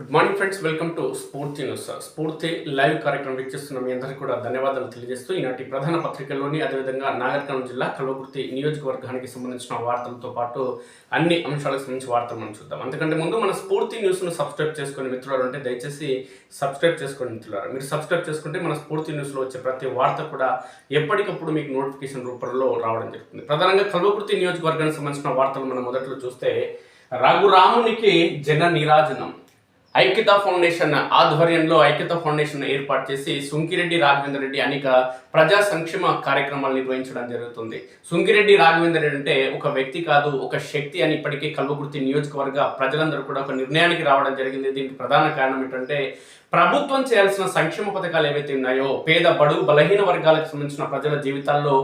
Good morning friends welcome to Spoorthi news Spoorthi live కార్యక్రమం వీక్షిస్తున్న మీ అందరికీ కూడా ధన్యవాదాలు తెలియజేస్తూ ఈనాటి ప్రధాన పత్రికల్లోని అదేవిధంగా నాగరికర్నూలు జిల్లా కల్వకుర్తి నియోజకవర్గానికి సంబంధించిన వార్తలతో పాటు అన్ని అంశాలకు సంబంధించి వార్తలు మనం చూద్దాం. అంతకంటే ముందు మన స్ఫూర్తి న్యూస్ను సబ్స్క్రైబ్ చేసుకుని మిత్రులు ఉంటే దయచేసి సబ్స్క్రైబ్ చేసుకుని మిత్రులారా. మీరు సబ్స్క్రైబ్ చేసుకుంటే మన స్ఫూర్తి న్యూస్లో వచ్చే ప్రతి వార్త కూడా ఎప్పటికప్పుడు మీకు నోటిఫికేషన్ రూపంలో రావడం జరుగుతుంది. ప్రధానంగా కల్వకుర్తి నియోజకవర్గానికి సంబంధించిన వార్తలు మనం మొదట్లో చూస్తే రఘురామునికి జన నీరాజనం ఐక్యత ఫౌండేషన్ ఆధ్వర్యంలో ఐక్యత ఫౌండేషన్ ఏర్పాటు చేసి సుంకిరెడ్డి రాఘవేంద్ర రెడ్డి అనేక ప్రజా సంక్షేమ కార్యక్రమాలు నిర్వహించడం జరుగుతుంది. సుంకిరెడ్డి రాఘవేంద్ర రెడ్డి అంటే ఒక వ్యక్తి కాదు ఒక శక్తి అని ఇప్పటికే కల్వకుర్తి నియోజకవర్గ ప్రజలందరూ కూడా ఒక నిర్ణయానికి రావడం జరిగింది. దీనికి ప్రధాన కారణం ఏంటంటే ప్రభుత్వం చేయాల్సిన సంక్షేమ పథకాలు ఏవైతే ఉన్నాయో పేద బడుగు బలహీన వర్గాలకు సంబంధించిన ప్రజల జీవితాల్లో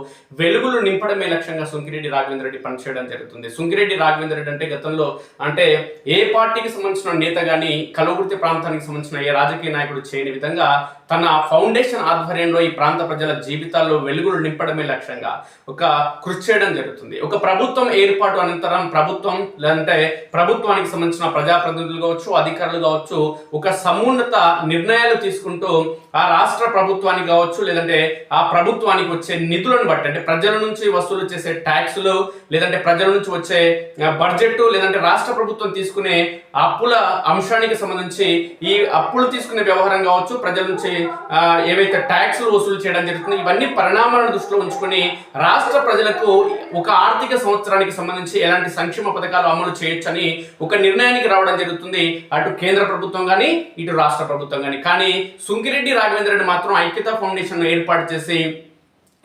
వెలుగులు నింపడమే లక్ష్యంగా సుంకిరెడ్డి రాఘవేంద్ర రెడ్డి పనిచేయడం జరుగుతుంది. సుంకిరెడ్డి రాఘవేంద్ర రెడ్డి అంటే గతంలో అంటే ఏ పార్టీకి సంబంధించిన నేత కానీ కలవృత్తి ప్రాంతానికి సంబంధించిన ఏ రాజకీయ నాయకుడు చేయని విధంగా తన ఫౌండేషన్ ఆధ్వర్యంలో ఈ ప్రాంత ప్రజల జీవితాల్లో వెలుగులు నింపడమే లక్ష్యంగా ఒక కృషి చేయడం జరుగుతుంది. ఒక ప్రభుత్వం ఏర్పాటు అనంతరం ప్రభుత్వం లేదంటే ప్రభుత్వానికి సంబంధించిన ప్రజాప్రతినిధులు కావచ్చు అధికారులు కావచ్చు ఒక సమున్నత నిర్ణయాలు తీసుకుంటూ ఆ రాష్ట్ర ప్రభుత్వానికి కావచ్చు లేదంటే ఆ ప్రభుత్వానికి వచ్చే నిధులను బట్టి అంటే ప్రజల నుంచి వసూలు చేసే ట్యాక్సులు లేదంటే ప్రజల నుంచి వచ్చే బడ్జెట్ లేదంటే రాష్ట్ర ప్రభుత్వం తీసుకునే అప్పుల అంశానికి సంబంధించి ఈ అప్పులు తీసుకునే వ్యవహారం కావచ్చు ప్రజల నుంచి ఏవైతే ట్యాక్సులు వసూలు చేయడం జరుగుతుంది ఇవన్నీ పరిణామాలను దృష్టిలో ఉంచుకొని రాష్ట్ర ప్రజలకు ఒక ఆర్థిక సంవత్సరానికి సంబంధించి ఎలాంటి సంక్షేమ పథకాలు అమలు చేయొచ్చని ఒక నిర్ణయానికి రావడం జరుగుతుంది. అటు కేంద్ర ప్రభుత్వం కానీ ఇటు రాష్ట్ర ప్రభుత్వం కానీ కానీ సుంకిరెడ్డి రాఘవేంద్ర రెడ్డి మాత్రం ఐక్యతా ఫౌండేషన్ ఏర్పాటు చేసి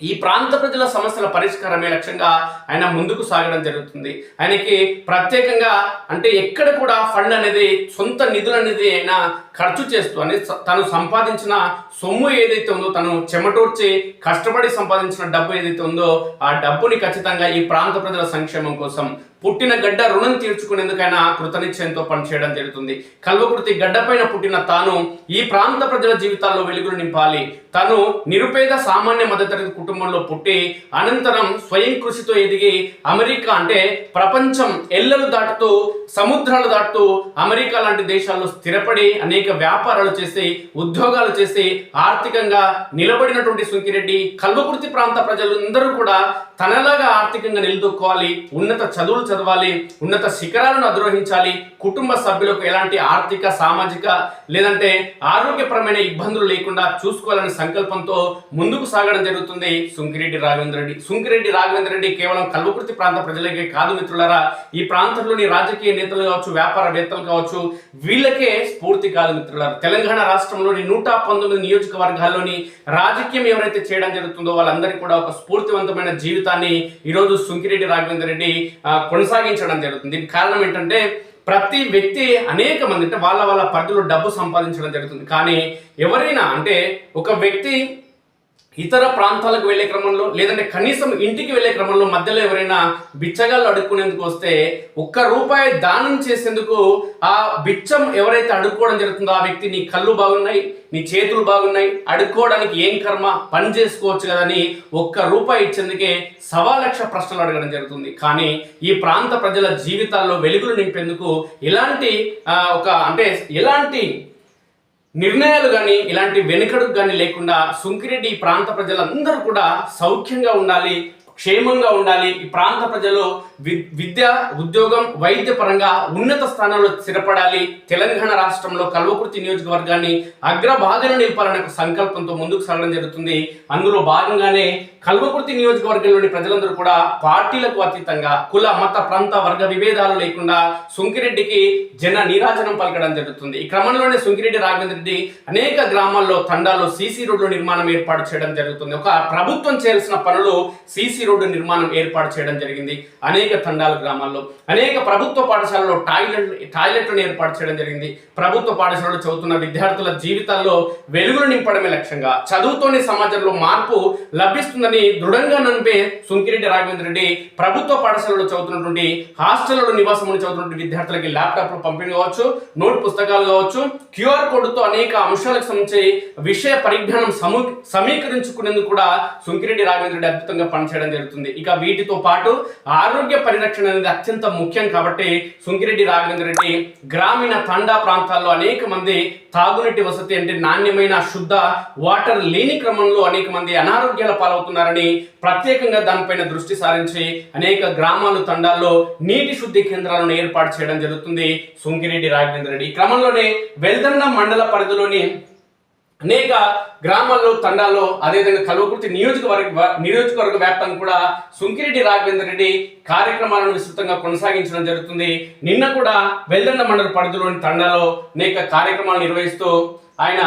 ఈ ప్రాంత ప్రజల సమస్యల పరిష్కారమే లక్ష్యంగా ఆయన ముందుకు సాగడం జరుగుతుంది. ఆయనకి ప్రత్యేకంగా అంటే ఎక్కడ కూడా ఫండ్ అనేది సొంత నిధులు అనేది ఆయన ఖర్చు చేస్తూ అని తను సంపాదించిన సొమ్ము ఏదైతే ఉందో తను చెమటూర్చి కష్టపడి సంపాదించిన డబ్బు ఏదైతే ఉందో ఆ డబ్బుని ఖచ్చితంగా ఈ ప్రాంత ప్రజల సంక్షేమం కోసం పుట్టిన గడ్డ రుణం తీర్చుకునేందుకైనా కృతనిశ్చయంతో పనిచేయడం జరుగుతుంది. కల్వకుర్తి గడ్డపైన పుట్టిన తాను ఈ ప్రాంత ప్రజల జీవితాల్లో వెలుగులు నింపాలి. తను నిరుపేద సామాన్య మధ్యతరగతి కుటుంబంలో పుట్టి అనంతరం స్వయం కృషితో ఎదిగి అమెరికా అంటే ప్రపంచం ఎల్లలు దాటుతూ సముద్రాలు దాటుతూ అమెరికా లాంటి దేశాల్లో స్థిరపడి అనేక వ్యాపారాలు చేసి ఉద్యోగాలు చేసి ఆర్థికంగా నిలబడినటువంటి సుంకిరెడ్డి కల్వకుర్తి ప్రాంత ప్రజలందరూ కూడా తనలాగా ఆర్థికంగా నిలదొక్కోవాలి ఉన్నత చదువులు చదవాలి ఉన్నత శిఖరాలను అధిరోహించాలి కుటుంబ సభ్యులకు ఎలాంటి ఆర్థిక సామాజిక లేదంటే ఆరోగ్యపరమైన ఇబ్బందులు లేకుండా చూసుకోవాలనే సంకల్పంతో ముందుకు సాగడం జరుగుతుంది సుంకిరెడ్డి రాఘవేంద్ర రెడ్డి. సుంకిరెడ్డి రాఘవేంద్ర రెడ్డి కేవలం కల్వకుర్తి ప్రాంత ప్రజలకే కాదు మిత్రులారా. ఈ ప్రాంతంలోని రాజకీయ నేతలు కావచ్చు వ్యాపారవేత్తలు కావచ్చు వీళ్ళకే స్ఫూర్తి కాదు మిత్రులారా. తెలంగాణ రాష్ట్రంలోని నూట పంతొమ్మిది నియోజకవర్గాల్లోని రాజకీయం ఎవరైతే చేయడం జరుగుతుందో వాళ్ళందరికీ కూడా ఒక స్ఫూర్తివంతమైన జీవితం జీవితాన్ని ఈరోజు సుంకిరెడ్డి రాఘవేంద్ర రెడ్డి కొనసాగించడం జరుగుతుంది. దీనికి కారణం ఏంటంటే ప్రతి వ్యక్తి అనేక మంది అంటే వాళ్ళ వాళ్ళ పరిధిలో డబ్బు సంపాదించడం జరుగుతుంది. కానీ ఎవరైనా అంటే ఒక వ్యక్తి ఇతర ప్రాంతాలకు వెళ్ళే క్రమంలో లేదంటే కనీసం ఇంటికి వెళ్ళే క్రమంలో మధ్యలో ఎవరైనా బిచ్చగాళ్ళు అడుక్కునేందుకు వస్తే ఒక్క రూపాయి దానం చేసేందుకు ఆ బిచ్చం ఎవరైతే అడుక్కోవడం జరుగుతుందో ఆ వ్యక్తి నీ కళ్ళు బాగున్నాయి నీ చేతులు బాగున్నాయి అడుక్కోవడానికి ఏం కర్మ పని చేసుకోవచ్చు కదని ఒక్క రూపాయి ఇచ్చేందుకే సవా లక్ష ప్రశ్నలు అడగడం జరుగుతుంది. కానీ ఈ ప్రాంత ప్రజల జీవితాల్లో వెలుగులు నింపేందుకు ఎలాంటి ఒక అంటే ఎలాంటి నిర్ణయాలు కానీ ఇలాంటి వెనుకడుగు కానీ లేకుండా సుంకిరెడ్డి ప్రాంత ప్రజలందరూ కూడా సౌఖ్యంగా ఉండాలి క్షేమంగా ఉండాలి. ఈ ప్రాంత ప్రజలు వి- విద్య ఉద్యోగం వైద్య పరంగా ఉన్నత స్థానంలో స్థిరపడాలి. తెలంగాణ రాష్ట్రంలో కల్వకుర్తి నియోజకవర్గాన్ని అగ్రభాగంలో నింపాలనే సంకల్పంతో ముందుకు సాగడం జరుగుతుంది. అందులో భాగంగానే కల్వకుర్తి నియోజకవర్గంలోని ప్రజలందరూ కూడా పార్టీలకు అతీతంగా కుల మత ప్రాంత వర్గ విభేదాలు లేకుండా సుంకిరెడ్డికి జన నీరాజనం పలకడం జరుగుతుంది. ఈ క్రమంలోనే సుంకిరెడ్డి రాఘవేంద్ర రెడ్డి అనేక గ్రామాల్లో తండాలో సీసీ రోడ్లు నిర్మాణం ఏర్పాటు చేయడం జరుగుతుంది. ఒక ప్రభుత్వం చేయాల్సిన పనులు సీసీ రోడ్డు నిర్మాణం ఏర్పాటు చేయడం జరిగింది. అనేక తండాల గ్రామాల్లో అనేక ప్రభుత్వ పాఠశాలలో టాయిలెట్ టాయిలెట్లను ఏర్పాటు చేయడం జరిగింది. ప్రభుత్వ పాఠశాలలో చదువుతున్న విద్యార్థుల జీవితాల్లో వెలుగులు నింపడమే లక్ష్యంగా చదువుతోనే సమాజంలో మార్పు లభిస్తుందని దృఢంగా నమ్మే సుంకిరెడ్డి రాఘవేంద్ర రెడ్డి ప్రభుత్వ పాఠశాలలో చదువుతున్నటువంటి హాస్టల్లో నివాసం చదువుతున్నటువంటి విద్యార్థులకి ల్యాప్టాప్లు పంపిణీ కావచ్చు నోట్ పుస్తకాలు కావచ్చు క్యూఆర్ కోడ్తో అనేక అంశాలకు సంబంధించి విషయ పరిజ్ఞానం సమూ సమీకరించుకునేందుకు కూడా సుంకిరెడ్డి రాఘవేంద్ర రెడ్డి అద్భుతంగా పనిచేయడం జరుగుతుంది. ఇక వీటితో పాటు ఆరోగ్య పరిరక్షణ అనేది అత్యంత ముఖ్యం కాబట్టి సుంకిరెడ్డి రాఘవేంద్ర రెడ్డి గ్రామీణ తండా ప్రాంతాల్లో అనేక మంది తాగునీటి వసతి అంటే నాణ్యమైన శుద్ధ వాటర్ లేని క్రమంలో అనేక మంది అనారోగ్యాల పాలవుతున్నారని ప్రత్యేకంగా దానిపైన దృష్టి సారించి అనేక గ్రామాలు తండాల్లో నీటి శుద్ధి కేంద్రాలను ఏర్పాటు చేయడం జరుగుతుంది సుంకిరెడ్డి రాఘవేంద్ర రెడ్డి. ఈ క్రమంలోనే వెల్దన్న మండల పరిధిలోని అనేక గ్రామాల్లో తండాల్లో అదేవిధంగా కల్వకుర్తి నియోజకవర్గ నియోజకవర్గ వ్యాప్తంగా కూడా సుంకిరెడ్డి రాఘవేంద్ర రెడ్డి కార్యక్రమాలను విస్తృతంగా కొనసాగించడం జరుగుతుంది. నిన్న కూడా వెల్దండ మండల పరిధిలోని తండాలో అనేక కార్యక్రమాలు నిర్వహిస్తూ ఆయన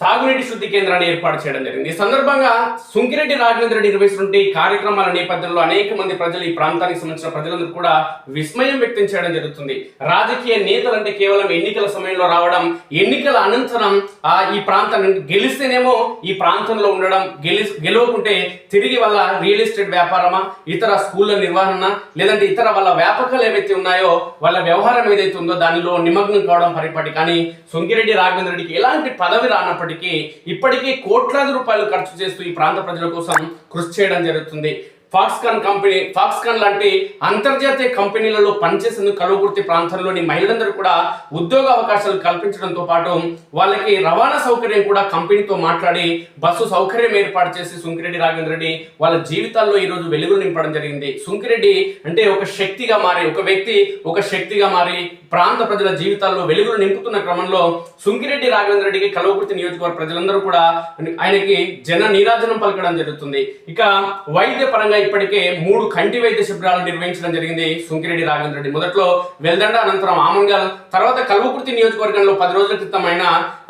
తాగునీటి శుద్ధి కేంద్రాన్ని ఏర్పాటు చేయడం జరిగింది. ఈ సందర్భంగా సుంకిరెడ్డి రాఘవేంద్ర నిర్వహిస్తుంటే నిర్వహిస్తున్న ఈ కార్యక్రమాల నేపథ్యంలో అనేక మంది ప్రజలు ఈ ప్రాంతానికి సంబంధించిన ప్రజలందరూ కూడా విస్మయం వ్యక్తం చేయడం జరుగుతుంది. రాజకీయ నేతలు అంటే కేవలం ఎన్నికల సమయంలో రావడం ఎన్నికల అనంతరం ఆ ఈ ప్రాంతాన్ని గెలిస్తేనేమో ఈ ప్రాంతంలో ఉండడం గెలి గెలవకుంటే తిరిగి వాళ్ళ రియల్ ఎస్టేట్ వ్యాపారమా ఇతర స్కూళ్ళ నిర్వహణ లేదంటే ఇతర వాళ్ళ వ్యాపకాలు ఏవైతే ఉన్నాయో వాళ్ళ వ్యవహారం ఏదైతే ఉందో దానిలో నిమగ్నం కావడం పరిపాటి. కానీ సుంకిరెడ్డి రాఘవేంద్ర రెడ్డికి ఎలాంటి పదవి రానప్పటికీ ఇప్పటికీ కోట్లాది రూపాయలు ఖర్చు చేస్తూ ఈ ప్రాంత ప్రజల కోసం కృషి చేయడం జరుగుతుంది. ఫాక్స్కాన్ కంపెనీ ఫాక్స్కాన్ లాంటి అంతర్జాతీయ కంపెనీలలో పనిచేసేందుకు కలువకుర్తి ప్రాంతంలోని మహిళలందరూ కూడా ఉద్యోగ అవకాశాలు కల్పించడంతో పాటు వాళ్ళకి రవాణా సౌకర్యం కూడా కంపెనీతో మాట్లాడి బస్సు సౌకర్యం ఏర్పాటు చేసి సుంకిరెడ్డి రాఘవేంద్ర రెడ్డి వాళ్ళ జీవితాల్లో ఈ రోజు వెలుగులు నింపడం జరిగింది. సుంకిరెడ్డి అంటే ఒక శక్తిగా మారి ఒక వ్యక్తి ఒక శక్తిగా మారి ప్రాంత ప్రజల జీవితాల్లో వెలుగులు నింపుతున్న క్రమంలో సుంకిరెడ్డి రాఘవేంద్ర రెడ్డికి కలవకుర్తి నియోజకవర్గ ప్రజలందరూ కూడా ఆయనకి జన నీరాజనం పలకడం జరుగుతుంది. ఇక వైద్య పరంగా ఇప్పటికే మూడు కంటి వైద్య శిబిరాలు నిర్వహించడం జరిగింది. సుంకిరెడ్డి రాఘవేంద్ర రెడ్డి మొదట్లో వెల్దండ అనంతరం ఆమంగల్ తర్వాత కల్వకుర్తి నియోజకవర్గంలో పది రోజుల క్రితం ఆయన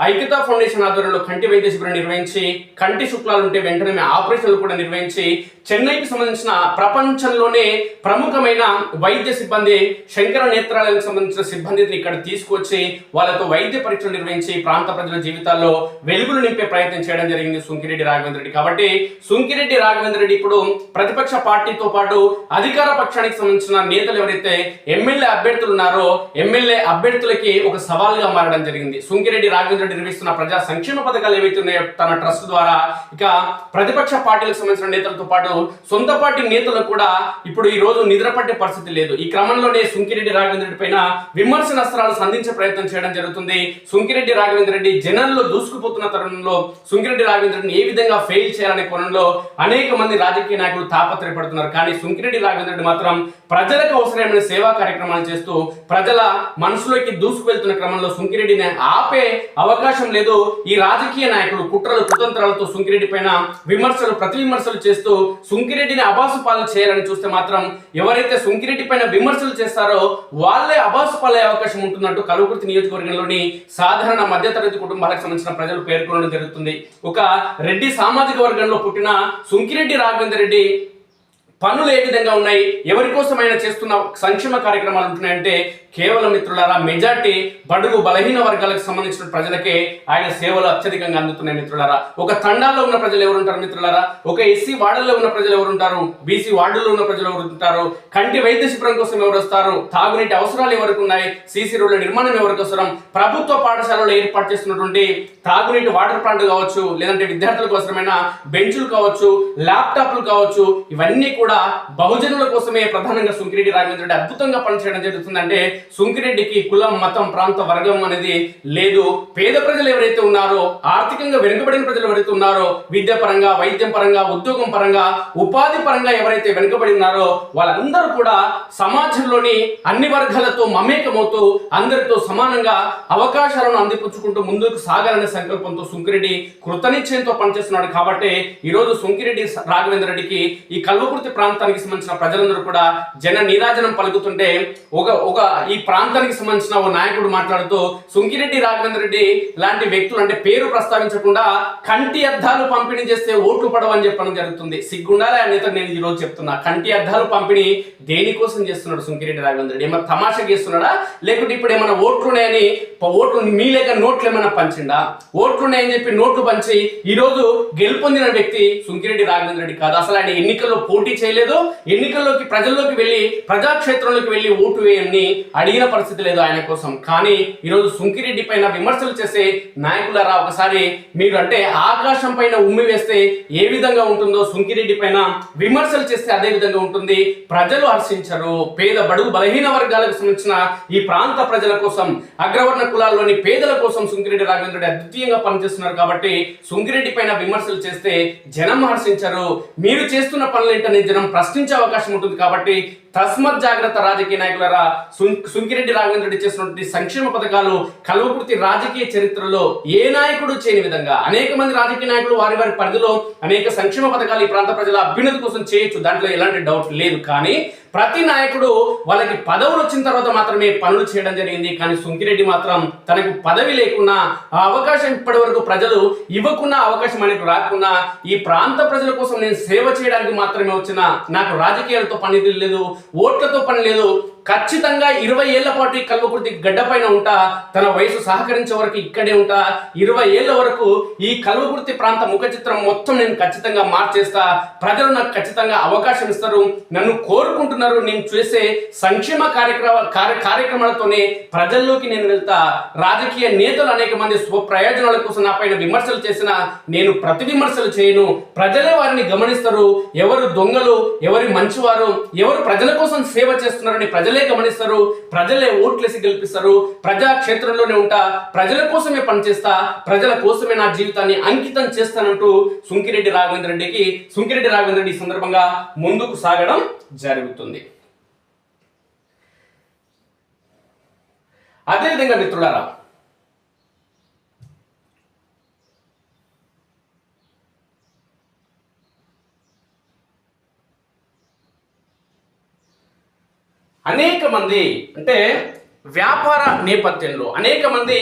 ఐక్యతా ఫౌండేషన్ ఆధ్వర్యంలో కంటి వైద్య శిబిరం నిర్వహించి కంటి శుక్లాలు ఉంటే వెంటనే ఆపరేషన్లు కూడా నిర్వహించి చెన్నైకి సంబంధించిన ప్రపంచంలోనే ప్రముఖమైన వైద్య సిబ్బంది శంకర నేత్రాలయానికి సంబంధించిన సిబ్బందిని ఇక్కడ తీసుకొచ్చి వాళ్ళతో వైద్య పరీక్షలు నిర్వహించి ప్రాంత ప్రజల జీవితాల్లో వెలుగులు నింపే ప్రయత్నం చేయడం జరిగింది సుంకిరెడ్డి రాఘవేంద్ర రెడ్డి. కాబట్టి సుంకిరెడ్డి రాఘవేంద్ర రెడ్డి ఇప్పుడు ప్రతి ప్రతిపక్ష పార్టీతో పాటు అధికార పక్షానికి సంబంధించిన నేతలు ఎవరైతే ఎమ్మెల్యే అభ్యర్థులు ఉన్నారో ఎమ్మెల్యే అభ్యర్థులకి ఒక సవాల్గా మారడం జరిగింది. సుంకిరెడ్డి రాఘవేంద్ర రెడ్డి నిర్వహిస్తున్న ప్రజా సంక్షేమ పథకాలు ఏవైతే ఉన్నాయో తన ట్రస్ట్ ద్వారా ఇక ప్రతిపక్ష పార్టీలకు సంబంధించిన నేతలతో పాటు సొంత పార్టీ నేతలకు కూడా ఇప్పుడు ఈ రోజు నిద్రపట్టే పరిస్థితి లేదు. ఈ క్రమంలోనే సుంకిరెడ్డి రాఘవేంద్ర రెడ్డి పైన విమర్శనస్త్రాలు సంధించే ప్రయత్నం చేయడం జరుగుతుంది. సుంకిరెడ్డి రాఘవేంద్ర రెడ్డి జనంలో దూసుకుపోతున్న తరుణంలో సుంకిరెడ్డి రాఘవేంద్ర రెడ్డిని ఏ విధంగా ఫెయిల్ చేయాలనే కోణంలో అనేక మంది రాజకీయ నాయకులు తాపత్రయపడుతున్నారు కానీ సుంకిరెడ్డి రాఘవేంద్ర రెడ్డి మాత్రం ప్రజలకు అవసరమైన సేవా కార్యక్రమాలు చేస్తూ ప్రజల మనసులోకి దూసుకువెళ్తున్న క్రమంలో సుంకిరెడ్డిని ఆపే అవకాశం లేదు. ఈ రాజకీయ నాయకులు కుట్రలు కుతంత్రాలతో సుంకిరెడ్డి పైన విమర్శలు ప్రతి విమర్శలు చేస్తూ సుంకిరెడ్డిని అబాసు పాలు చేయాలని చూస్తే మాత్రం ఎవరైతే సుంకిరెడ్డి పైన విమర్శలు చేస్తారో వాళ్ళే అబాసు అవకాశం ఉంటున్నట్టు కలుగుర్తి నియోజకవర్గంలోని సాధారణ మధ్యతరగతి కుటుంబాలకు సంబంధించిన ప్రజలు పేర్కొనడం జరుగుతుంది. ఒక రెడ్డి సామాజిక వర్గంలో పుట్టిన సుంకిరెడ్డి రాఘవేంద్ర రెడ్డి పనులు ఏ విధంగా ఉన్నాయి? ఎవరి కోసం చేస్తున్న సంక్షేమ కార్యక్రమాలు ఉంటున్నాయంటే కేవలం మిత్రులారా మెజార్టీ బడుగు బలహీన వర్గాలకు సంబంధించిన ప్రజలకే ఆయన సేవలు అత్యధికంగా అందుతున్నాయి మిత్రులారా. ఒక తండాల్లో ఉన్న ప్రజలు ఎవరు ఉంటారు మిత్రులారా? ఒక ఎస్సీ వార్డుల్లో ఉన్న ప్రజలు ఎవరు ఉంటారు బీసీ వార్డుల్లో ఉన్న ప్రజలు ఎవరు ఉంటారు కంటి వైద్య శిబిరం కోసం ఎవరు వస్తారు? తాగునీటి అవసరాలు ఎవరికి ఉన్నాయి? సీసీ రోడ్ల నిర్మాణం ఎవరికి అవసరం? ప్రభుత్వ పాఠశాలలో ఏర్పాటు చేస్తున్నటువంటి తాగునీటి వాటర్ ప్లాంట్ కావచ్చు లేదంటే విద్యార్థులకు అవసరమైన బెంచులు కావచ్చు ల్యాప్టాప్లు కావచ్చు ఇవన్నీ కూడా కూడా బహుజనుల కోసమే ప్రధానంగా సుంకిరెడ్డి రాఘవేంద్రుడు అద్భుతంగా పనిచేయడం జరుగుతుందంటే సుంకిరెడ్డికి కులం మతం ప్రాంత వర్గం అనేది లేదు. పేద ప్రజలు ఎవరైతే ఉన్నారో ఆర్థికంగా వెనుకబడిన ప్రజలు ఎవరైతే ఉన్నారో విద్య పరంగా వైద్యం పరంగా ఉద్యోగం పరంగా ఉపాధి పరంగా ఎవరైతే వెనుకబడి ఉన్నారో వాళ్ళందరూ కూడా సమాజంలోని అన్ని వర్గాలతో మమేకమవుతూ అందరితో సమానంగా అవకాశాలను అందిపుచ్చుకుంటూ ముందుకు సాగాలనే సంకల్పంతో సుంకిరెడ్డి కృతనిశ్చయంతో పనిచేస్తున్నాడు. కాబట్టి ఈ రోజు సుంకిరెడ్డి రాఘవేంద్ర రెడ్డికి ఈ కల్వకుర్తి ప్రాంతానికి సంబంధించిన ప్రజలందరూ కూడా జన నీరాజనం పలుకుతుంటే ఒక ఒక ఈ ప్రాంతానికి సంబంధించిన ఓ నాయకుడు మాట్లాడుతూ సుంకిరెడ్డి రాఘవేంద్ర రెడ్డి లాంటి వ్యక్తులు అంటే పేరు ప్రస్తావించకుండా కంటి అద్దాలు పంపిణీ చేస్తే ఓట్లు పడవని చెప్పడం జరుగుతుంది. సిగ్గుండాలి అనేది నేను ఈ రోజు చెప్తున్నా. కంటి అద్దాలు పంపిణీ దేనికోసం చేస్తున్నాడు సుంకిరెడ్డి రాఘవేంద్ర రెడ్డి? ఏమైనా తమాషా చేస్తున్నాడా? లేకుంటే ఇప్పుడు ఏమైనా ఓట్లు ఉన్నాయని ఓట్లు మీ లేక నోట్లు ఏమైనా పంచిండా? ఓట్లున్నాయని చెప్పి నోట్లు పంచి ఈ రోజు గెలుపొందిన వ్యక్తి సుంకిరెడ్డి రాఘవేంద్ర రెడ్డి కాదు. అసలు ఆయన ఎన్నికల్లో పోటీ చేయలేదు. ఎన్నికల్లోకి ప్రజల్లోకి వెళ్ళి ప్రజాక్షేత్రంలోకి వెళ్ళి ఓటు వేయని అడిగిన పరిస్థితి లేదు ఆయన కోసం. కానీ ఈరోజు సుంకిరెడ్డి పైన విమర్శలు చేసే నాయకులారా ఒకసారి మీరు అంటే ఆకాశం పైన ఉమ్మి వేస్తే ఏ విధంగా ఉంటుందో సుంకిరెడ్డి పైన విమర్శలు చేస్తే అదే విధంగా ఉంటుంది. ప్రజలు హర్షించరు. పేద బడుగు బలహీన వర్గాలకు సంబంధించిన ఈ ప్రాంత ప్రజల కోసం అగ్రవర్ణ కులాల్లోని పేదల కోసం సుంకిరెడ్డి రాఘవేంద్రుడు అద్వితీయంగా పనిచేస్తున్నారు కాబట్టి సుంకిరెడ్డి పైన విమర్శలు చేస్తే జనం హర్షించరు. మీరు చేస్తున్న పనులేంటనే జనం ప్రశ్నించే అవకాశం ఉంటుంది కాబట్టి తస్మత్ జాగ్రత్త రాజకీయ నాయకులరా సుం- సుంకిరెడ్డి రాఘవేంద్రుడి చేసినటువంటి సంక్షేమ పథకాలు కల్వకుర్తి రాజకీయ చరిత్రలో ఏ నాయకుడు చేయని విధంగా అనేక మంది రాజకీయ నాయకులు వారి వారి పరిధిలో అనేక సంక్షేమ పథకాలు ఈ ప్రాంత ప్రజల అభ్యున్నతి కోసం చేయొచ్చు. దాంట్లో ఎలాంటి డౌట్ లేదు. కానీ ప్రతి నాయకుడు వాళ్ళకి పదవులు వచ్చిన తర్వాత మాత్రమే పనులు చేయడం జరిగింది. కానీ సుంకిరెడ్డి మాత్రం తనకు పదవి లేకున్నా ఆ అవకాశం ఇప్పటి వరకు ప్రజలు ఇవ్వకున్నా అవకాశం అనేది రాకున్నా ఈ ప్రాంత ప్రజల కోసం నేను సేవ చేయడానికి మాత్రమే వచ్చిన నాకు రాజకీయాలతో పని లేదు. ఓట్లతో పని లేదు. ఖచ్చితంగా ఇరవై ఏళ్ళ పాటు ఈ కల్వకుర్తి గడ్డ పైన ఉంటా తన వయసు సహకరించే వరకు ఇక్కడే ఉంటా ఇరవై ఏళ్ళ వరకు ఈ కల్వకుర్తి ప్రాంత ముఖ చిత్రం మొత్తం నేను ఖచ్చితంగా మార్చేస్తా ప్రజలు నాకు ఖచ్చితంగా అవకాశం ఇస్తారు నన్ను కోరుకుంటున్నారు నేను చేసే సంక్షేమ కార్యక్రమ కార్య కార్యక్రమాలతోనే ప్రజల్లోకి నేను వెళ్తా. రాజకీయ నేతలు అనేక మంది స్వప్రయోజనాల కోసం నా పైన విమర్శలు చేసిన నేను ప్రతి విమర్శలు చేయను. ప్రజలే వారిని గమనిస్తారు ఎవరు దొంగలు ఎవరి మంచివారు ఎవరు ప్రజల కోసం సేవ చేస్తున్నారని ప్రజలు గమనిస్తారు ప్రజలే ఓట్లేసి గెలిపిస్తారు ప్రజా క్షేత్రంలోనే ఉంటా ప్రజల కోసమే పనిచేస్తా ప్రజల కోసమే నా జీవితాన్ని అంకితం చేస్తానంటూ సుంకిరెడ్డి రాఘవేంద్ర రెడ్డికి సుంకిరెడ్డి రాఘవేంద్ర రెడ్డి సందర్భంగా ముందుకు సాగడం జరుగుతుంది. అదేవిధంగా మిత్రులారా అనేక మంది అంటే వ్యాపార నేపథ్యంలో అనేక మంది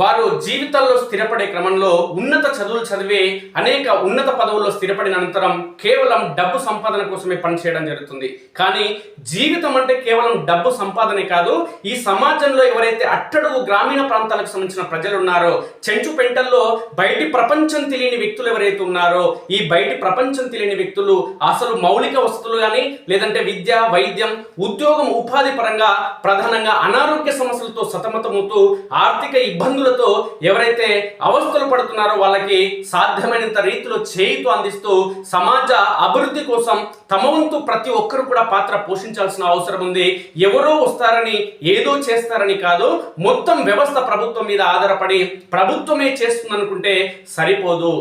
వారు జీవితాల్లో స్థిరపడే క్రమంలో ఉన్నత చదువులు చదివే అనేక ఉన్నత పదవుల్లో స్థిరపడిన అనంతరం కేవలం డబ్బు సంపాదన కోసమే పనిచేయడం జరుగుతుంది. కానీ జీవితం అంటే కేవలం డబ్బు సంపాదనే కాదు ఈ సమాజంలో ఎవరైతే అట్టడుగు గ్రామీణ ప్రాంతాలకు సంబంధించిన ప్రజలు ఉన్నారో చెంచు పెంటల్లో బయటి ప్రపంచం తెలియని వ్యక్తులు ఎవరైతే ఉన్నారో ఈ బయటి ప్రపంచం తెలియని వ్యక్తులు అసలు మౌలిక వసతులు కానీ లేదంటే విద్య వైద్యం ఉద్యోగం ఉపాధి పరంగా ప్రధానంగా అనారోగ్య సమస్యలతో సతమతమవుతూ ఆర్థిక ఇబ్బందులు ఇబ్బందులతో ఎవరైతే అవస్థలు పడుతున్నారో వాళ్ళకి సాధ్యమైనంత రీతిలో చేయితో అందిస్తూ సమాజ అభివృద్ధి కోసం తమ వంతు ప్రతి ఒక్కరు కూడా పాత్ర పోషించాల్సిన అవసరం ఉంది. ఎవరో వస్తారని ఏదో చేస్తారని కాదు మొత్తం వ్యవస్థ ప్రభుత్వం మీద ఆధారపడి ప్రభుత్వమే చేస్తుందనుకుంటే సరిపోదు.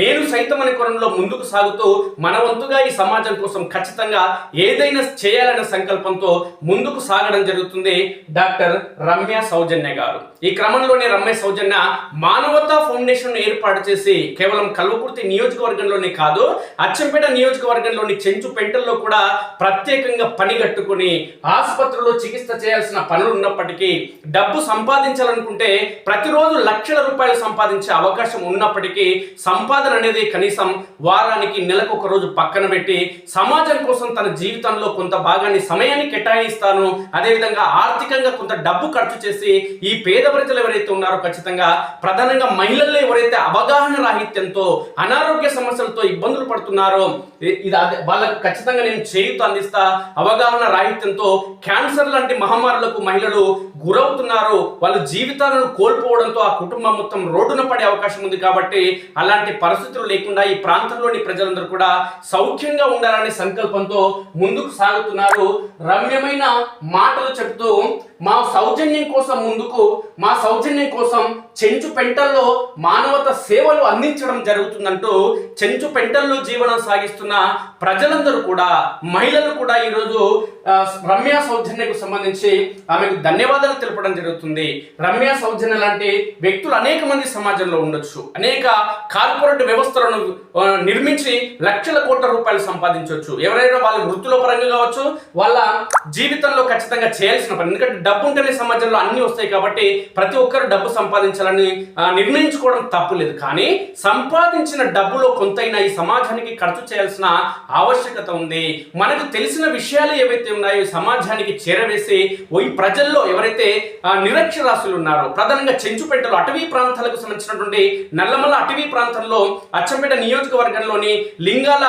నేను సైతం అనే కోణంలో ముందుకు సాగుతూ మన వంతుగా ఈ సమాజం కోసం ఖచ్చితంగా ఏదైనా చేయాలనే సంకల్పంతో ముందుకు సాగడం జరుగుతుంది. డాక్టర్ రమ్య సౌజన్య గారు. ఈ క్రమంలోనే రమ్య సౌజన్య మానవతా ఫౌండేషన్ ఏర్పాటు చేసి కేవలం కల్వకుర్తి నియోజకవర్గంలోనే కాదు అచ్చంపేట నియోజకవర్గంలోని చెంచు పెంటల్లో కూడా ప్రత్యేకంగా పని కట్టుకుని ఆసుపత్రిలో చికిత్స చేయాల్సిన పనులు ఉన్నప్పటికీ డబ్బు సంపాదించాలనుకుంటే ప్రతిరోజు లక్షల రూపాయలు సంపాదించే అవకాశం ఉన్నప్పటికీ సంపాదన అనేది కనీసం వారానికి నెలకు ఒక రోజు పక్కన పెట్టి సమాజం కోసం తన జీవితంలో కొంత భాగాన్ని సమయాన్ని కేటాయిస్తాను. అదేవిధంగా ఆర్థికంగా కొంత డబ్బు ఖర్చు చేసి ఈ పేద ప్రజలు ఎవరైతే ఉన్నారో ఖచ్చితంగా ప్రధానంగా మహిళల్లో ఎవరైతే అవగాహన రాహిత్యంతో అనారోగ్య సమస్యలతో ఇబ్బందులు పడుతున్నారో ఇది అదే- వాళ్ళకు ఖచ్చితంగా నేను చేయూత అందిస్తా. అవగాహన రాహిత్యంతో క్యాన్సర్ లాంటి మహమ్మారులకు మహిళలు గురవుతున్నారు. వాళ్ళ జీవితాలను కోల్పోవడంతో ఆ కుటుంబం మొత్తం రోడ్డున పడే అవకాశం ఉంది కాబట్టి అలాంటి పరిస్థితులు లేకుండా ఈ ప్రాంతంలోని ప్రజలందరూ కూడా సౌఖ్యంగా ఉండాలనే సంకల్పంతో ముందుకు సాగుతున్నారు. రమ్యమైన మాటలు చెప్తూ మా సౌజన్యం కోసం ముందుకు మా సౌజన్యం కోసం చెంచు పెంటల్లో మానవత సేవలు అందించడం జరుగుతుందంటూ చెంచు పెంటల్లో జీవనం సాగిస్తున్న ప్రజలందరూ కూడా మహిళలు కూడా ఈరోజు రమ్య సౌజన్యకు సంబంధించి ఆమెకు ధన్యవాదాలు తెలపడం జరుగుతుంది. రమ్య సౌజన్య లాంటి వ్యక్తులు అనేక మంది సమాజంలో ఉండొచ్చు. అనేక కార్పొరేట్ వ్యవస్థలను నిర్మించి లక్షల కోట్ల రూపాయలు సంపాదించవచ్చు ఎవరైనా వాళ్ళ వృత్తుల పరంగా కావచ్చు వాళ్ళ జీవితంలో ఖచ్చితంగా చేయాల్సిన పని. ఎందుకంటే డబ్బు ఉంటేనే సమాజంలో అన్ని వస్తాయి కాబట్టి ప్రతి ఒక్కరు డబ్బు సంపాదించాలని నిర్ణయించుకోవడం తప్పులేదు. కానీ సంపాదించిన డబ్బులో కొంతైనా ఈ సమాజానికి ఖర్చు చేయాల్సిన ఆవశ్యకత ఉంది. మనకు తెలిసిన విషయాలు ఏవైతే ఉన్నాయో సమాజానికి చేరవేసి ఓ ఈ ప్రజల్లో ఎవరైతే నిరక్షరాస్యులు ఉన్నారో ప్రధానంగా చెంచుపేటలో అటవీ ప్రాంతాలకు సంబంధించినటువంటి నల్లమల అటవీ ప్రాంతంలో అచ్చంపేట నియోజకవర్గంలోని లింగాల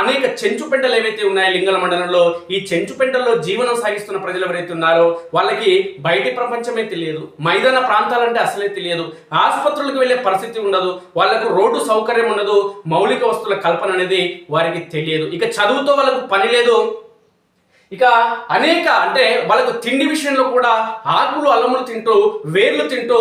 అనేక చెంచుపెంటలు ఏవైతే ఉన్నాయో లింగాల మండలంలో ఈ చెంచుపెంటల్లో జీవనం సాగిస్తున్న ప్రజలు ఎవరైతే ఉన్నారో వాళ్ళకి బయటి ప్రపంచమే తెలియదు. మైదాన ప్రాంతాలంటే అసలే తెలియదు. ఆసుపత్రులకు వెళ్ళే పరిస్థితి ఉండదు. వాళ్ళకు రోడ్డు సౌకర్యం ఉండదు. మౌలిక వస్తువుల కల్పన అనేది వారికి తెలియదు. లేదు. ఇక చదువుతో వాళ్ళకు పని లేదు. ఇక అనేక అంటే వాళ్ళకు తిండి విషయంలో కూడా ఆకులు అల్లములు తింటూ వేర్లు తింటూ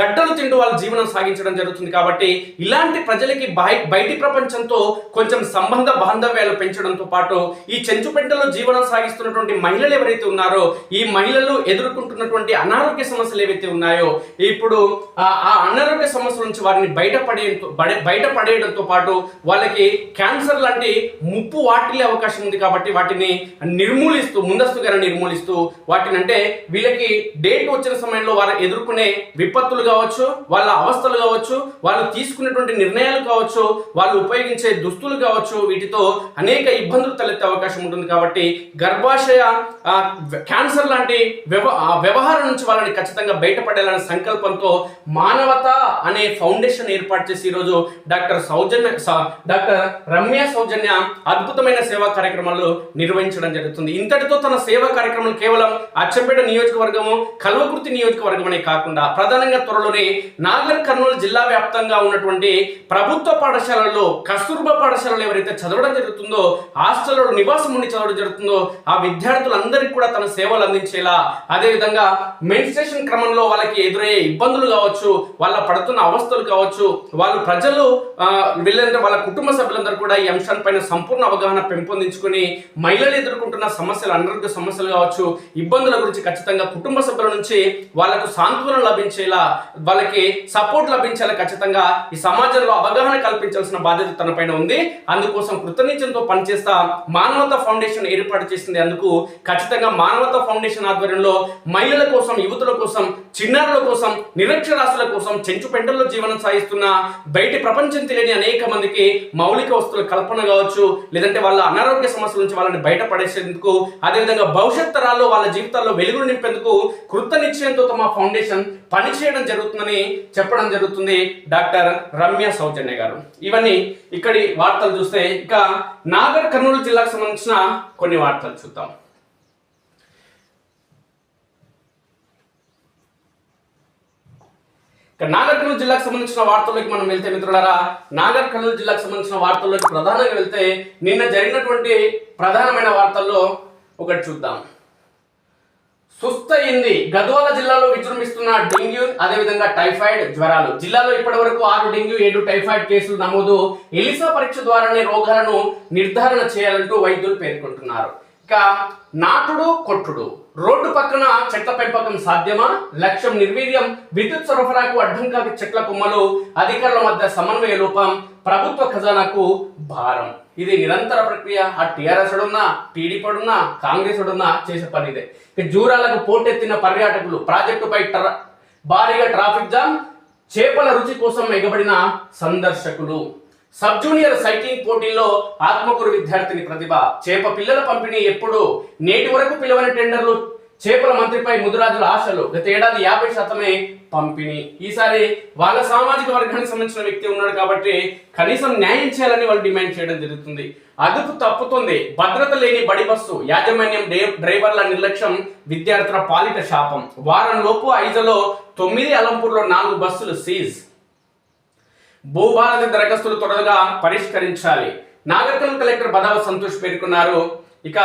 గడ్డలు తింటూ వాళ్ళ జీవనం సాగించడం జరుగుతుంది కాబట్టి ఇలాంటి ప్రజలకి బయ బయటి ప్రపంచంతో కొంచెం సంబంధ బాంధవ్యాలు పెంచడంతో పాటు ఈ చెంచుపెంటలో జీవనం సాగిస్తున్నటువంటి మహిళలు ఎవరైతే ఉన్నారో ఈ మహిళలు ఎదుర్కొంటున్నటువంటి అనారోగ్య సమస్యలు ఏవైతే ఉన్నాయో ఇప్పుడు ఆ అనారోగ్య సమస్యల నుంచి వారిని బయటపడే బయటపడేయడంతో పాటు వాళ్ళకి క్యాన్సర్ లాంటి ముప్పు వాటిల్లే అవకాశం ఉంది కాబట్టి వాటిని నిర్మూలిస్తూ ముందస్తుగా నిర్మూలిస్తూ వాటిని అంటే వీళ్ళకి డేట్ వచ్చిన సమయంలో వారు ఎదుర్కొనే విపత్తులు కావచ్చు వాళ్ళ అవస్థలు కావచ్చు వాళ్ళు తీసుకున్నటువంటి నిర్ణయాలు కావచ్చు వాళ్ళు ఉపయోగించే దుస్తులు కావచ్చు వీటితో అనేక ఇబ్బందులు తలెత్తే అవకాశం ఉంటుంది కాబట్టి గర్భాశయ క్యాన్సర్ లాంటి వ్యవ ఆ వ్యవహారం నుంచి వాళ్ళని ఖచ్చితంగా బయటపడేలాంటి సంకల్పంతో మానవత అనే ఫౌండేషన్ ఏర్పాటు చేసి ఈరోజు డాక్టర్ సౌజన్య డాక్టర్ రమ్య సౌజన్య అద్భుతమైన సేవా కార్యక్రమాలు నిర్వహించడం జరుగుతుంది. ఇంతటితో తన సేవా కార్యక్రమం కేవలం అచ్చంపేట నియోజకవర్గము కల్వకుర్తి నియోజకవర్గం అనే కాకుండా ప్రధానంగా త్వరలోనే నాగర్ కర్నూలు జిల్లా వ్యాప్తంగా ఉన్నటువంటి ప్రభుత్వ పాఠశాలల్లో కస్తూర్బా పాఠశాలలో ఎవరైతే చదవడం జరుగుతుందో హాస్టల్లో నివాసం ఉండి చదవడం జరుగుతుందో ఆ విద్యార్థులందరికీ కూడా తన సేవలు అందించేలా అదేవిధంగా మెడిటేషన్ క్రమంలో వాళ్ళకి ఎదురయ్యే ఇబ్బందులు కావచ్చు వాళ్ళ పడుతున్న అవస్థలు కావచ్చు వాళ్ళు ప్రజలు ఆ, వీళ్ళందరూ వాళ్ళ కుటుంబ సభ్యులందరూ కూడా ఈ అంశాలపైన సంపూర్ణ అవగాహన పెంపొందించుకొని మహిళలు ఎదుర్కొంటున్న సమస్యలు అనారోగ్య సమస్యలు కావచ్చు ఇబ్బందుల గురించి ఖచ్చితంగా కుటుంబ సభ్యుల నుంచి వాళ్ళకు సాంత్వనం లభించేలా వాళ్ళకి సపోర్ట్ లభించేలా ఖచ్చితంగా ఈ సమాజంలో అవగాహన కల్పించాల్సిన బాధ్యత తన పైన ఉంది. అందుకోసం కృతనిశ్చయంతో పనిచేస్తా మానవత ఫౌండేషన్ ఏర్పాటు చేసింది అందుకు ఖచ్చితంగా మానవత ఫౌండేషన్ ఆధ్వర్యంలో మహిళల కోసం యువతుల కోసం చిన్నారుల కోసం నిరక్షరాస్యుల కోసం చెంచు పెంటల్లో జీవనం సాగిస్తున్న బయటి ప్రపంచం తెలియని అనేక మందికి మౌలిక వస్తువుల కల్పన కావచ్చు లేదంటే వాళ్ళ అనారోగ్య సమస్యల నుంచి వాళ్ళని బయటపడేసేందుకు అదేవిధంగా భవిష్యత్ తరాల్లో వాళ్ళ జీవితాల్లో వెలుగులు నింపేందుకు కృత నిశ్చయంతో తమ ఫౌండేషన్ పనిచేయడం జరుగుతుందని చెప్పడం జరుగుతుంది డాక్టర్ రమ్య సౌజన్య గారు. ఇవన్నీ ఇక్కడి వార్తలు చూస్తే ఇక నాగర్ కర్నూలు జిల్లాకు సంబంధించిన కొన్ని వార్తలు చూద్దాం. ఇక నాగర్ కర్నూలు జిల్లాకు సంబంధించిన వార్తల్లోకి మనం వెళ్తే మిత్రులారా నాగర్ కర్నూలు జిల్లాకు సంబంధించిన వార్తల్లోకి ప్రధానంగా వెళ్తే నిన్న జరిగినటువంటి ప్రధానమైన వార్తల్లో ఒకటి చూద్దాం. సుస్థయింది. గద్వాల జిల్లాలో విజృంభిస్తున్న డెంగ్యూ అదేవిధంగా టైఫాయిడ్ జ్వరాలు. జిల్లాలో ఇప్పటి వరకు ఆరు డెంగ్యూ ఏడు టైఫాయిడ్ కేసులు నమోదు. ఎలిసా పరీక్ష ద్వారానే రోగాలను నిర్ధారణ చేయాలంటూ వైద్యులు పేర్కొంటున్నారు. ఇక నాటుడు కొట్టుడు. రోడ్డు పక్కన చెట్ల పెంపకం సాధ్యమా? లక్ష్యం నిర్వీర్యం. విద్యుత్ సరఫరాకు అడ్డంకాకి చెట్ల కొమ్మలు. అధికారుల మధ్య సమన్వయ లోపం. ప్రభుత్వ ఖజానాకు భారం. ఇది నిరంతర ప్రక్రియ. ఆ టీఆర్ఎస్ ఉన్నా టీడీపడున్నా కాంగ్రెస్ ఉన్నా చేసే పని ఇదే. ఇక జూరాలకు పోటెత్తిన పర్యాటకులు ప్రాజెక్టుపై ట్ర- భారీగా ట్రాఫిక్ జామ్. చేపల రుచి కోసం ఎగబడిన సందర్శకులు. సబ్ జూనియర్ సైక్లింగ్ పోటీల్లో ఆత్మకూరు విద్యార్థిని ప్రతిభ. చేప పిల్లల పంపిణీ ఎప్పుడు నేటి వరకు పిలవని టెండర్లు. చేపల మంత్రిపై ముదురాజుల ఆశలు. గత ఏడాది యాభై శాతమే పంపిణీ. ఈసారి వాళ్ళ సామాజిక వర్గానికి సంబంధించిన వ్యక్తి ఉన్నాడు కాబట్టి కనీసం న్యాయం చేయాలని వాళ్ళు డిమాండ్ చేయడం జరుగుతుంది. అదుపు తప్పుతుంది. భద్రత లేని బడి బస్సు యాజమాన్యం డ్రై- డ్రైవర్ల నిర్లక్ష్యం విద్యార్థుల పాలిట శాపం. వారం లోపు ఐదులో తొమ్మిది అలంపూర్లో నాలుగు బస్సులు సీజ్. భూభారతి దరఖాస్తులు త్వరగా పరిష్కరించాలి. నాగర్కల్ కలెక్టర్ బదావ సంతోష్ పేర్కొన్నారు. ఇక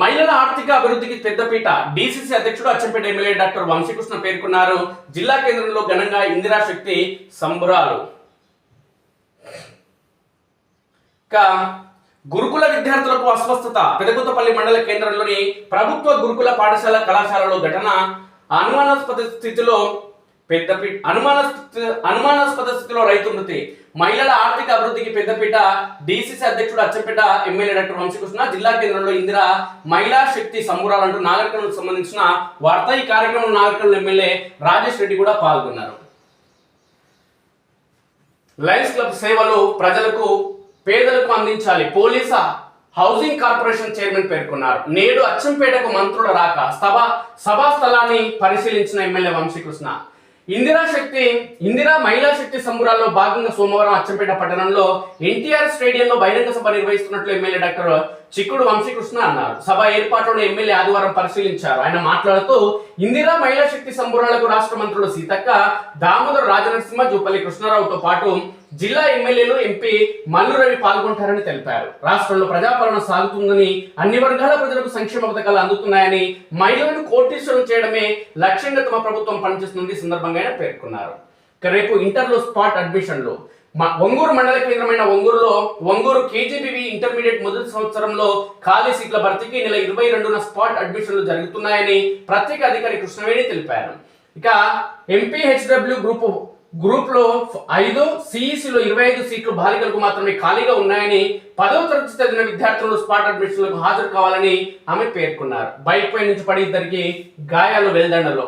మహిళల ఆర్థిక అభివృద్ధికి పెద్దపీట డిసిసి అధ్యక్షుడు అచ్చంపేట ఎమ్మెల్యే డాక్టర్ వంశీకృష్ణ పేర్కొన్నారు. జిల్లా కేంద్రంలో ఘనంగా ఇందిరా శక్తి సంబురాలు. ఇక గురుకుల విద్యార్థులకు అస్వస్థత పెదగుతపల్లి మండల కేంద్రంలోని ప్రభుత్వ గురుకుల పాఠశాల కళాశాలలో ఘటన అనుమానాస్పద స్థితిలో పెద్దపీట అనుమానాస్పద అనుమానాస్పద స్థితిలో రైతు మృతి. మహిళల ఆర్థిక అభివృద్ధికి పెద్దపీట డిసిసి అధ్యక్షుడు అచ్చంపేట ఎమ్మెల్యే డాక్టర్ వంశీకృష్ణ జిల్లా కేంద్రంలో ఇందిరా మహిళా శక్తి సంబురాలంటూ నాగరికులకు సంబంధించిన వార్త ఈ కార్యక్రమంలో నాగరికర్నూలు ఎమ్మెల్యే రాజేష్ రెడ్డి కూడా పాల్గొన్నారు. లయన్స్ క్లబ్ సేవలు ప్రజలకు పేదలకు అందించాలి. పోలీసా హౌసింగ్ కార్పొరేషన్ చైర్మన్ పేర్కొన్నారు. నేడు అచ్చంపేటకు మంత్రుల రాక సభ సభా స్థలాన్ని పరిశీలించిన ఎమ్మెల్యే వంశీకృష్ణ. ఇందిరా శక్తి ఇందిరా మహిళా శక్తి సంబురాల్లో భాగంగా సోమవారం అచ్చంపేట పట్టణంలో ఎన్టీఆర్ స్టేడియంలో బహిరంగ సభ నిర్వహిస్తున్నట్లు ఎమ్మెల్యే డాక్టర్ చిక్కుడు వంశీకృష్ణ అన్నారు సభ ఏర్పాట్లను ఎమ్మెల్యే ఆదివారం పరిశీలించారు. ఆయన మాట్లాడుతూ ఇందిరా మహిళా శక్తి సంబురాలకు రాష్ట్ర మంత్రులు సీతక్క దామోదర్ రాజనరసింహ జూపల్లి కృష్ణారావుతో పాటు జిల్లా ఎమ్మెల్యేలు ఎంపీ మల్లు రవి పాల్గొంటారని తెలిపారు. రాష్ట్రంలో ప్రజాపాలన సాగుతుందని అన్ని వర్గాల ప్రజలకు సంక్షేమ పథకాలు అందుతున్నాయని మహిళలను కోటీశ్వరం చేయడమే లక్ష్యంగా తమ ప్రభుత్వం పనిచేస్తుంది సందర్భంగా ఆయన పేర్కొన్నారు. రేపు ఇంటర్లో స్పాట్ అడ్మిషన్లు. మ- ఒంగూరు మండల కేంద్రమైన ఒంగూరులో ఒంగూరు కేజీబీవి ఇంటర్మీడియట్ మొదటి సంవత్సరంలో ఖాళీ సీట్ల భర్తీకి నెల ఇరవై రెండున స్పాట్ అడ్మిషన్లు జరుగుతున్నాయని ప్రత్యేక అధికారి కృష్ణవేణి తెలిపారు. ఇక ఎంపీ హెచ్డబ్ల్యూ గ్రూప్ గ్రూప్లో ఐదు సిఈసిలో ఇరవై ఐదు సీట్లు బాలికలకు మాత్రమే ఖాళీగా ఉన్నాయని పదవ తరగతి చదివిన విద్యార్థులు స్పాట్ అడ్మిషన్లకు హాజరు కావాలని ఆమె పేర్కొన్నారు. బైక్ పై నుంచి పడి ఇద్దరికి గాయాలు వెల్దండలో.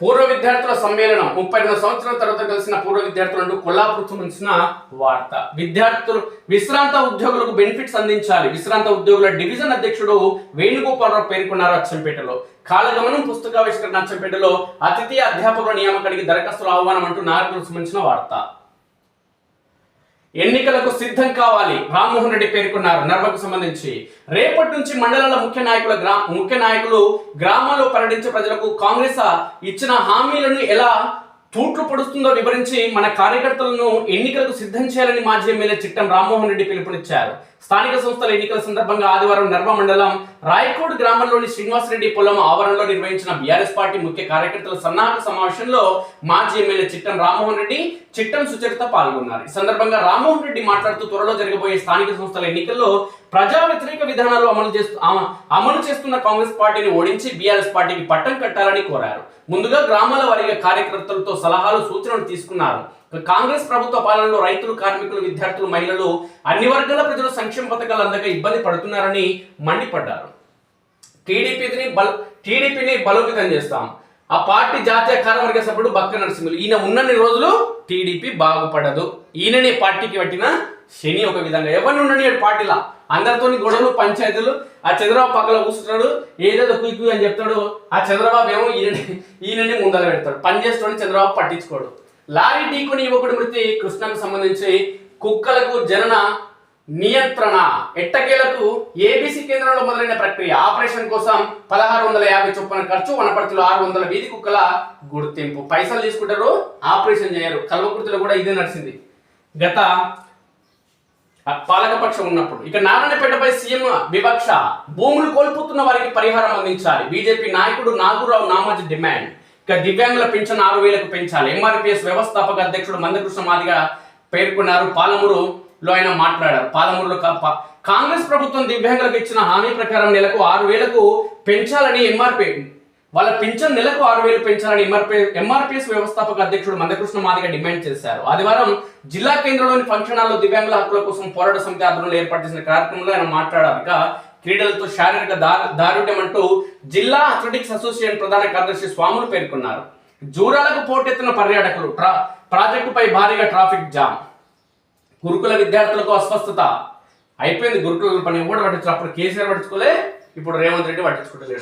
పూర్వ విద్యార్థుల సమ్మేళనం. ముప్పై రెండు సంవత్సరాల తర్వాత కలిసిన పూర్వ విద్యార్థులను కొల్లాపూర్ సంబంధించిన వార్త. విద్యార్థులు విశ్రాంత ఉద్యోగులకు బెనిఫిట్స్ అందించాలి. విశ్రాంత ఉద్యోగుల డివిజన్ అధ్యక్షుడు వేణుగోపాలరావు పేర్కొన్నారు అచ్చంపేటలో. కాలగమనం పుస్తకావిష్కరణ అచ్చంపేటలో అతిథి అధ్యాపకుల నియామకానికి దరఖాస్తుల ఆహ్వానం అంటూ నాయకులకు సంబంధించిన వార్త. ఎన్నికలకు సిద్ధం కావాలి. రామ్మోహన్ రెడ్డి పేర్కొన్నారు. నర్వకు సంబంధించి రేపటి నుంచి మండలాల ముఖ్య నాయకుల గ్రా ముఖ్య నాయకులు గ్రామాల్లో పర్యటించే ప్రజలకు కాంగ్రెస్ ఇచ్చిన హామీలను ఎలా తూట్లు పొడుస్తుందో వివరించి మన కార్యకర్తలను ఎన్నికలకు సిద్ధం చేయాలని మాజీ ఎమ్మెల్యే చిట్టం రామ్మోహన్ రెడ్డి పిలుపునిచ్చారు. స్థానిక సంస్థల ఎన్నికల సందర్భంగా ఆదివారం నర్వ మండలం రాయకోడ్ గ్రామంలోని శ్రీనివాసరెడ్డి పొలం ఆవరణలో నిర్వహించిన బీఆర్ఎస్ పార్టీ ముఖ్య కార్యకర్తల సన్నాహక సమావేశంలో మాజీ ఎమ్మెల్యే చిట్టం రామ్మోహన్ రెడ్డి చిట్టం సుచరిత పాల్గొన్నారు. ఈ సందర్భంగా రామ్మోహన్ రెడ్డి మాట్లాడుతూ త్వరలో జరగబోయే స్థానిక సంస్థల ఎన్నికల్లో ప్రజా వ్యతిరేక విధానాలు అమలు చేస్తూ అమ- అమలు చేస్తున్న కాంగ్రెస్ పార్టీని ఓడించి బీఆర్ఎస్ పార్టీకి పట్టం కట్టాలని కోరారు. ముందుగా గ్రామాల వారీగా కార్యకర్తలతో సలహాలు సూచనలు తీసుకున్నారు. కాంగ్రెస్ ప్రభుత్వ పాలనలో రైతులు కార్మికులు విద్యార్థులు మహిళలు అన్ని వర్గాల ప్రజలు సంక్షేమ పథకాలు అందక ఇబ్బంది పడుతున్నారని మండిపడ్డారు. టీడీపీని బల టీడీపీని బలోపేతం చేస్తాం. ఆ పార్టీ జాతీయ కార్యవర్గ సభ్యుడు బక్క నరసింహులు. ఈయన ఉన్నన్ని రోజులు టీడీపీ బాగుపడదు. ఈయననే పార్టీకి పట్టిన శని ఒక విధంగా. ఎవరిని ఉండని పార్టీలా? అందరితో గొడవలు పంచాయతీలు. ఆ చంద్రబాబు పక్కన కూర్చుంటాడు ఏదేదో కుయ్యి అని చెప్తాడు. ఆ చంద్రబాబు ఏమో ఈయన ఈయనని ముందర పెడతాడు. పని చంద్రబాబు పట్టించుకోడు. లారీ ఢీకొని యువకుడి మృతి కృష్ణకు సంబంధించి కుక్కలకు జనన నియంత్రణ. ఎట్టకేలకు ఏబీసీ కేంద్రంలో మొదలైన ప్రక్రియ. ఆపరేషన్ కోసం పదహారు వందల యాభై చొప్పున ఖర్చు వనపర్తిలో ఆరు వందల వీధి కుక్కల గుర్తింపు. పైసలు తీసుకుంటారు ఆపరేషన్ చేయరు. కల్వకుర్తిలో కూడా ఇదే నడిచింది. గత పాలకపక్షం ఉన్నప్పుడు ఇక నారాయణపేటపై సీఎం వివక్ష. భూములు కోల్పోతున్న వారికి పరిహారం అందించాలి. బీజేపీ నాయకుడు నాగురావు నామాజీ డిమాండ్. ఇక దివ్యాంగుల పెన్షన్ ఆరు వేలకు పెంచాలి. ఎంఆర్పిఎస్ వ్యవస్థాపక అధ్యక్షుడు మందకృష్ణ మాదిగా పేర్కొన్నారు. పాలమూరులో ఆయన మాట్లాడారు. పాలమూరులో కాంగ్రెస్ ప్రభుత్వం దివ్యాంగులకు ఇచ్చిన హామీ ప్రకారం నెలకు ఆరు వేలకు పెంచాలని ఎంఆర్పి వాళ్ళ పింఛన్ నెలకు ఆరు వేలు పెంచాలని ఎంఆర్పి ఎంఆర్పిఎస్ వ్యవస్థాపక అధ్యక్షుడు మందకృష్ణ మాదిగ డిమాండ్ చేశారు. ఆదివారం జిల్లా కేంద్రంలోని ఫంక్షన్ హాల్లో దివ్యాంగుల హక్కుల కోసం పోరాట సమితి ఆధ్వర్యంలో ఏర్పాటు చేసిన కార్యక్రమంలో ఆయన మాట్లాడారు. క్రీడలతో శారీరక దా- దారుఢ్యం అంటూ జిల్లా అథ్లెటిక్స్ అసోసియేషన్ ప్రధాన కార్యదర్శి స్వాములు పేర్కొన్నారు. జూరాలకు పోటెత్తిన పర్యాటకులు ట్రా ప్రాజెక్టుపై భారీగా ట్రాఫిక్ జామ్. గురుకుల విద్యార్థులకు అస్వస్థత. అయిపోయింది గురుకుల పని. కూడా పట్టించు అప్పుడు కేసీఆర్ పట్టించుకోలే ఇప్పుడు రేవంత్ రెడ్డి పట్టించుకోవట్లేడు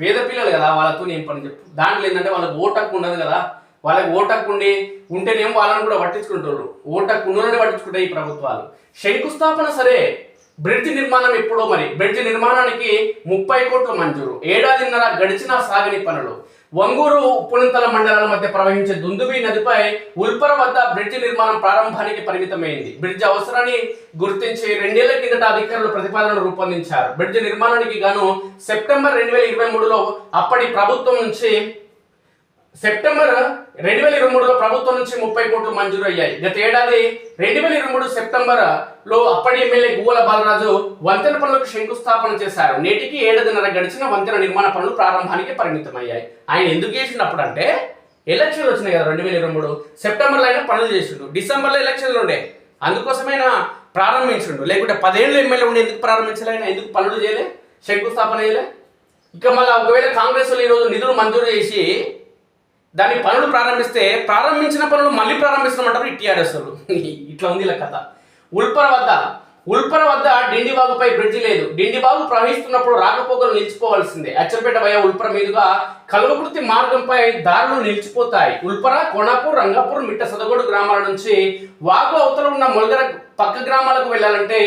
పేద పిల్లలు కదా వాళ్ళతో ఏం పని చెప్పు. దాంట్లో ఏంటంటే వాళ్ళకి ఓటక్కు ఉండదు కదా. వాళ్ళకి ఓటక్కు ఉండి ఉంటేనేమో వాళ్ళని కూడా పట్టించుకుంటారు. ఓటక్కు ఉన్నోళ్ళని పట్టించుకుంటాయి ఈ ప్రభుత్వాలు. శంకుస్థాపన సరే బ్రిడ్జ్ నిర్మాణం ఇప్పుడు మరి? బ్రిడ్జ్ నిర్మాణానికి ముప్పై కోట్లు మంజూరు. ఏడాదిన్నర గడిచిన సాగని పనులు. వంగూరు ఉప్పునంతల మండలాల మధ్య ప్రవహించే దుందుబి నదిపై ఉల్పర వద్ద బ్రిడ్జ్ నిర్మాణం ప్రారంభానికి పరిమితమైంది. బ్రిడ్జ్ అవసరాన్ని గుర్తించి రెండేళ్ళ కిందట అధికారులు ప్రతిపాదనలు రూపొందించారు. బ్రిడ్జ్ నిర్మాణానికి గాను సెప్టెంబర్ రెండు వేల ఇరవై మూడులో అప్పటి ప్రభుత్వం నుంచి సెప్టెంబర్ రెండు వేల ఇరవై మూడులో ప్రభుత్వం నుంచి ముప్పై కోట్లు మంజూరు అయ్యాయి. గత ఏడాది రెండు వేల ఇరవై మూడు సెప్టెంబర్లో అప్పటి ఎమ్మెల్యే గువ్వల బాలరాజు వంతెన పనులకు శంకుస్థాపన చేశారు. నేటికి ఏడాదిన్నర గడిచిన వంతెన నిర్మాణ పనులు ప్రారంభానికి పరిమితమయ్యాయి. ఆయన ఎందుకు చేసినప్పుడు అంటే ఎలక్షన్లు వచ్చినాయి కదా రెండు వేల ఇరవై మూడు. సెప్టెంబర్లో అయినా పనులు చేసిండు. డిసెంబర్లో ఎలక్షన్లు ఉండే. అందుకోసమైనా ప్రారంభించిండు. లేకుంటే పదేళ్ళు ఎమ్మెల్యే ఉండి ఎందుకు ప్రారంభించలే ఎందుకు పనులు చేయలే? శంకుస్థాపన చేయలే? ఇక మళ్ళీ ఒకవేళ కాంగ్రెస్ వాళ్ళు ఈరోజు నిధులు మంజూరు చేసి దాని పనులు ప్రారంభిస్తే ప్రారంభించిన పనులు మళ్ళీ ప్రారంభిస్తామంటారు ఈ టీఆర్ఎస్ ఇట్లా ఉంది ఇలా కథ. ఉల్పర వద్ద ఉల్పర వద్ద డిండివాగుపై బ్రిడ్జి లేదు. డిండివాగు ప్రవహిస్తున్నప్పుడు రాకపోకలు నిలిచిపోవాల్సిందే. అచ్చంపేట వయ ఉల్పర మీదుగా కల్వకుర్తి మార్గంపై దారులు నిలిచిపోతాయి. ఉల్పర కోనాపూర్ రంగాపూర్ మిట్ట సదగోడు గ్రామాల నుంచి వాగు అవతల ఉన్న మొలగర పక్క గ్రామాలకు వెళ్ళాలంటే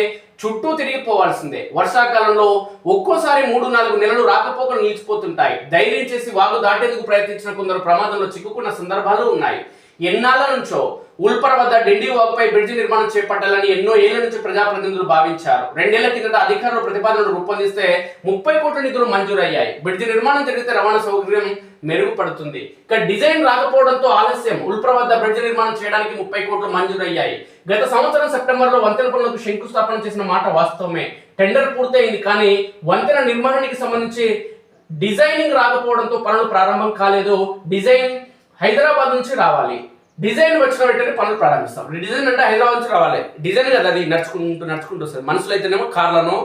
చుట్టూ తిరిగిపోవాల్సిందే. వర్షాకాలంలో ఒక్కోసారి మూడు నాలుగు నెలలు రాకపోకలు నిలిచిపోతుంటాయి. ధైర్యం చేసి వాగు దాటేందుకు ప్రయత్నించిన కొందరు ప్రమాదంలో చిక్కుకున్న సందర్భాలు ఉన్నాయి. ఎన్నాళ్ళ నుంచో ఉల్పర వద్ద డిండి వాగుపై బ్రిడ్జి నిర్మాణం చేపట్టాలని ఎన్నో ఏళ్ళ నుంచి ప్రజాప్రతినిధులు భావించారు. రెండేళ్ళ కిందట అధికారులు ప్రతిపాదనలు రూపొందిస్తే ముప్పై కోట్ల నిధులు మంజూరయ్యాయి. బ్రిడ్జి నిర్మాణం జరిగితే రవాణా సౌకర్యం మెరుగుపడుతుంది. ఇక డిజైన్ రాకపోవడంతో ఆలస్యం. ఉల్పర వద్ద బ్రిడ్జి నిర్మాణం చేయడానికి ముప్పై కోట్లు మంజూరయ్యాయి. గత సంవత్సరం సెప్టెంబర్లో వంతెన పనులకు శంకుస్థాపన చేసిన మాట వాస్తవమే. టెండర్ పూర్తయింది కానీ వంతెన నిర్మాణానికి సంబంధించి డిజైనింగ్ రాకపోవడంతో పనులు ప్రారంభం కాలేదు. డిజైన్ హైదరాబాద్ నుంచి రావాలి. డిజైన్ వచ్చిన వెంటనే పనులు ప్రారంభిస్తాం. డిజైన్ అంటే హైదరాబాద్ నుంచి రావాలి. డిజైన్ కదా అది నడుచుకుంటూ నడుచుకుంటూ వస్తుంది. మనసులో అయితేనేమో కార్లను